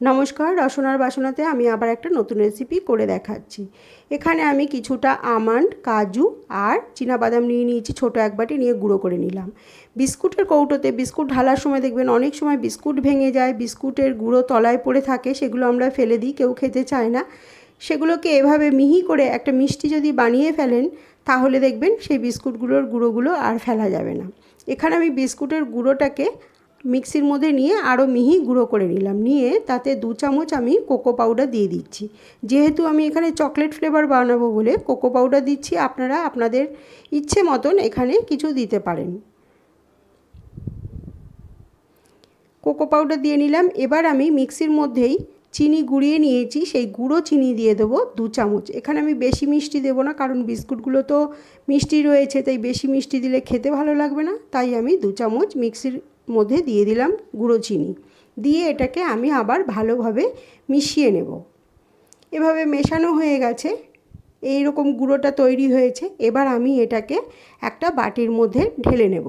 নমস্কার, রসনার বাসনাতে আমি আবার একটা নতুন রেসিপি করে দেখাচ্ছি। এখানে আমি কিছুটা আমন্ড, কাজু আর বাদাম নিয়ে নিয়েছি, ছোটো এক বাটি নিয়ে গুঁড়ো করে নিলাম। বিস্কুটের কৌটোতে, বিস্কুট ঢালার সময় দেখবেন অনেক সময় বিস্কুট ভেঙে যায়, বিস্কুটের গুঁড়ো তলায় পড়ে থাকে, সেগুলো আমরা ফেলে দিই, কেউ খেতে চায় না। সেগুলোকে এভাবে মিহি করে একটা মিষ্টি যদি বানিয়ে ফেলেন, তাহলে দেখবেন সেই বিস্কুটগুলোর গুঁড়োগুলো আর ফেলা যাবে না। এখানে আমি বিস্কুটের গুঁড়োটাকে মিক্সির মধ্যে নিয়ে আরও মিহি গুঁড়ো করে নিলাম। নিয়ে তাতে দু চামচ আমি কোকো পাউডার দিয়ে দিচ্ছি। যেহেতু আমি এখানে চকলেট ফ্লেভার বানাবো বলে কোকো পাউডার দিচ্ছি, আপনারা আপনাদের ইচ্ছে মতন এখানে কিছু দিতে পারেন। কোকো পাউডার দিয়ে নিলাম। এবার আমি মিক্সির মধ্যেই চিনি গুঁড়িয়ে নিয়েছি। সেই গুঁড়ো চিনি দিয়ে দেবো দু চামচ। এখানে আমি বেশি মিষ্টি দেবো না, কারণ বিস্কুটগুলো তো মিষ্টি রয়েছে, তাই বেশি মিষ্টি দিলে খেতে ভালো লাগবে না। তাই আমি দু চামচ মিক্সির মধ্যে দিয়ে দিলাম গুঁড়ো চিনি। দিয়ে এটাকে আমি আবার ভালোভাবে মিশিয়ে নেব। এভাবে মেশানো হয়ে গেছে। এই রকম গুঁড়োটা তৈরি হয়েছে। এবার আমি এটাকে একটা বাটির মধ্যে ঢেলে নেব।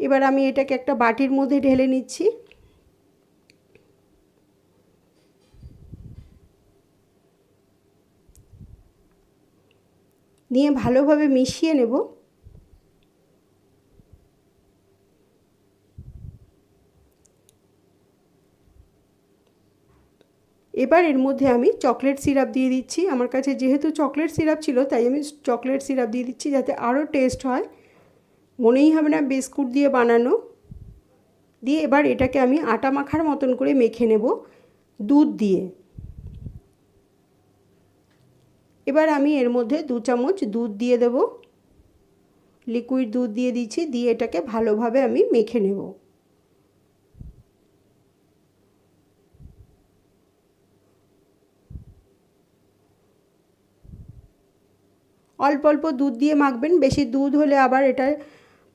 এবার আমি এটাকে একটা বাটির মধ্যে ঢেলে নিচ্ছি। নিয়ে ভালোভাবে মিশিয়ে নেব। এবার এর মধ্যে আমি চকলেট সিরাপ দিয়ে দিচ্ছি। আমার কাছে যেহেতু চকলেট সিরাপ ছিল, তাই আমি চকলেট সিরাপ দিয়ে দিচ্ছি যাতে আরও টেস্ট হয়। মনেই হবে না বিস্কুট দিয়ে বানানো। দিয়ে এবার এটাকে আমি আটা মাখার মতন করে মেখে নেব দুধ দিয়ে। এবার আমি এর মধ্যে দু চামচ দুধ দিয়ে দেব। লিকুইড দুধ দিয়ে দিচ্ছি, দিয়ে এটাকে ভালোভাবে আমি মেখে নেব। অল্প অল্প দুধ দিয়ে মাখবেন, বেশি দুধ হলে আবার এটা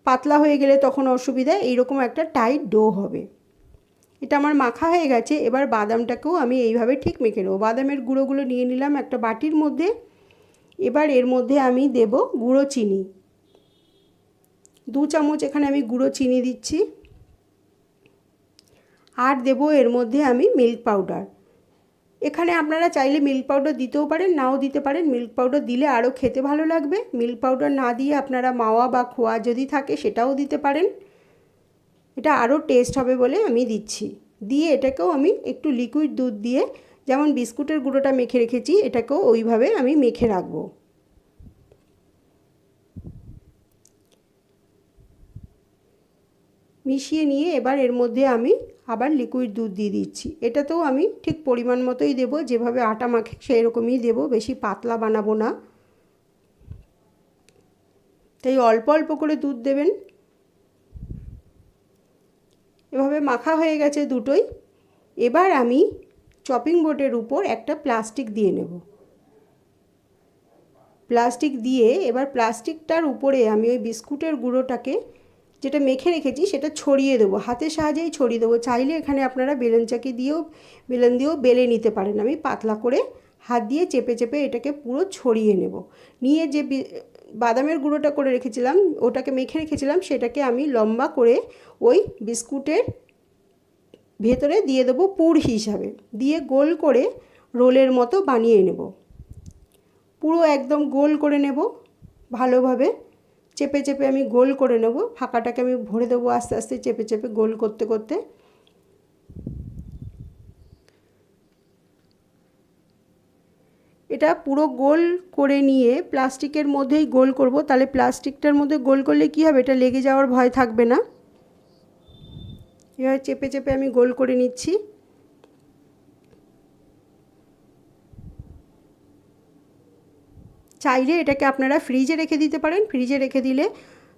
পাতলা হয়ে গেলে তখন অসুবিধা, এইরকম একটা টাইট ডো হবে। এটা আমার মাখা হয়ে গেছে, এবার বাদামটাকেও আমি এইভাবে ঠিক মেখে নেব। বাদামের গুঁড়োগুলো নিয়ে নিলাম একটা বাটির মধ্যে, এবার এর মধ্যে আমি দেব গুঁড়ো চিনি। দু চামচ এখানে আমি গুঁড়ো চিনি দিচ্ছি। আর দেব এর মধ্যে আমি মিল্ক পাউডার এখানে আপনারা চাইলে মিল্ক পাউডার দিতেও পারেন, নাও দিতে পারেন। মিল্ক পাউডার দিলে আরও খেতে ভালো লাগবে। মিল্ক পাউডার না দিয়ে আপনারা মাওয়া বা খোয়া যদি থাকে সেটাও দিতে পারেন। এটা আরও টেস্ট হবে বলে আমি দিচ্ছি। দিয়ে এটাকেও আমি একটু লিকুইড দুধ দিয়ে, যেমন বিস্কুটের গুঁড়োটা মেখে রেখেছি, এটাকেও ওইভাবে আমি মেখে রাখব। মিশিয়ে নিয়ে এবার এর মধ্যে আমি আবার লিকুইড দুধ দিয়ে দিচ্ছি। এটাতেও আমি ঠিক পরিমাণ মতোই দেবো, যেভাবে আটা মাখে সেই রকমই দেবো, বেশি পাতলা বানাবো না। তাই অল্প অল্প করে দুধ দেবেন। এভাবে মাখা হয়ে গেছে দুটোই। এবার আমি চপিং বোর্ডের উপর একটা প্লাস্টিক দিয়ে নেব। প্লাস্টিক দিয়ে এবার প্লাস্টিকটার উপরে আমি ওই বিস্কুটের গুঁড়োটাকে যেটা মেখে রেখেছি সেটা ছড়িয়ে দেবো। হাতের সাহায্যেই ছড়িয়ে দেবো। চাইলে এখানে আপনারা বেলন চাকি দিয়েও, বেলন দিয়েও বেলে নিতে পারেন। আমি পাতলা করে হাত দিয়ে চেপে চেপে এটাকে পুরো ছড়িয়ে নেব। নিয়ে যে বাদামের গুঁড়োটা করে রেখেছিলাম, ওটাকে মেখে রেখেছিলাম, সেটাকে আমি লম্বা করে ওই বিস্কুটের ভেতরে দিয়ে দেবো পুর হিসাবে। দিয়ে গোল করে রোলের মতো বানিয়ে নেব। পুরো একদম গোল করে নেব ভালোভাবে। চেপে চেপে আমি গোল করে নেব। ফাঁকাটাকে আমি ভরে দেবো আস্তে আস্তে, চেপে চেপে গোল করতে করতে। এটা পুরো গোল করে নিয়ে প্লাস্টিকের মধ্যেই গোল করব। তাহলে প্লাস্টিকটার মধ্যে গোল করলে কী হবে? এটা লেগে যাওয়ার ভয় থাকবে না। এভাবে চেপে চেপে আমি গোল করে নিচ্ছি। চাইলে এটাকে আপনারা ফ্রিজে রেখে দিতে পারেন। ফ্রিজে রেখে দিলে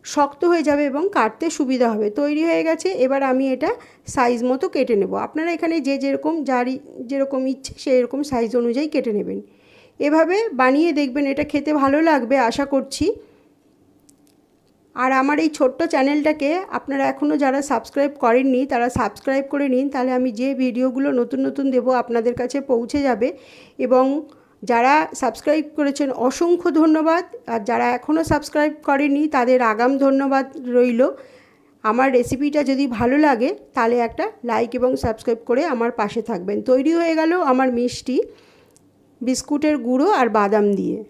শক্ত হয়ে যাবে এবং কাটতে সুবিধা হবে। তৈরি হয়ে গেছে, এবার আমি এটা সাইজ মতো কেটে নেব। আপনারা এখানে যে যেরকম যার যেরকম ইচ্ছে সেই রকম সাইজ অনুযায়ী কেটে নেবেন। এভাবে বানিয়ে দেখবেন, এটা খেতে ভালো লাগবে, আশা করছি। আর আমার এই ছোট্ট চ্যানেলটাকে আপনারা এখনও যারা সাবস্ক্রাইব করেননি, তারা সাবস্ক্রাইব করে নিন। তাহলে আমি যে ভিডিওগুলো নতুন নতুন দেব, আপনাদের কাছে পৌঁছে যাবে। এবং যারা সাবস্ক্রাইব করেছেন, অসংখ্য ধন্যবাদ। আর যারা এখনও সাবস্ক্রাইব করেনি, তাদের আগাম ধন্যবাদ রইল। আমার রেসিপিটা যদি ভালো লাগে, তাহলে একটা লাইক এবং সাবস্ক্রাইব করে আমার পাশে থাকবেন। তৈরি হয়ে গেল আমার মিষ্টি, বিস্কুটের গুঁড়ো আর বাদাম দিয়ে।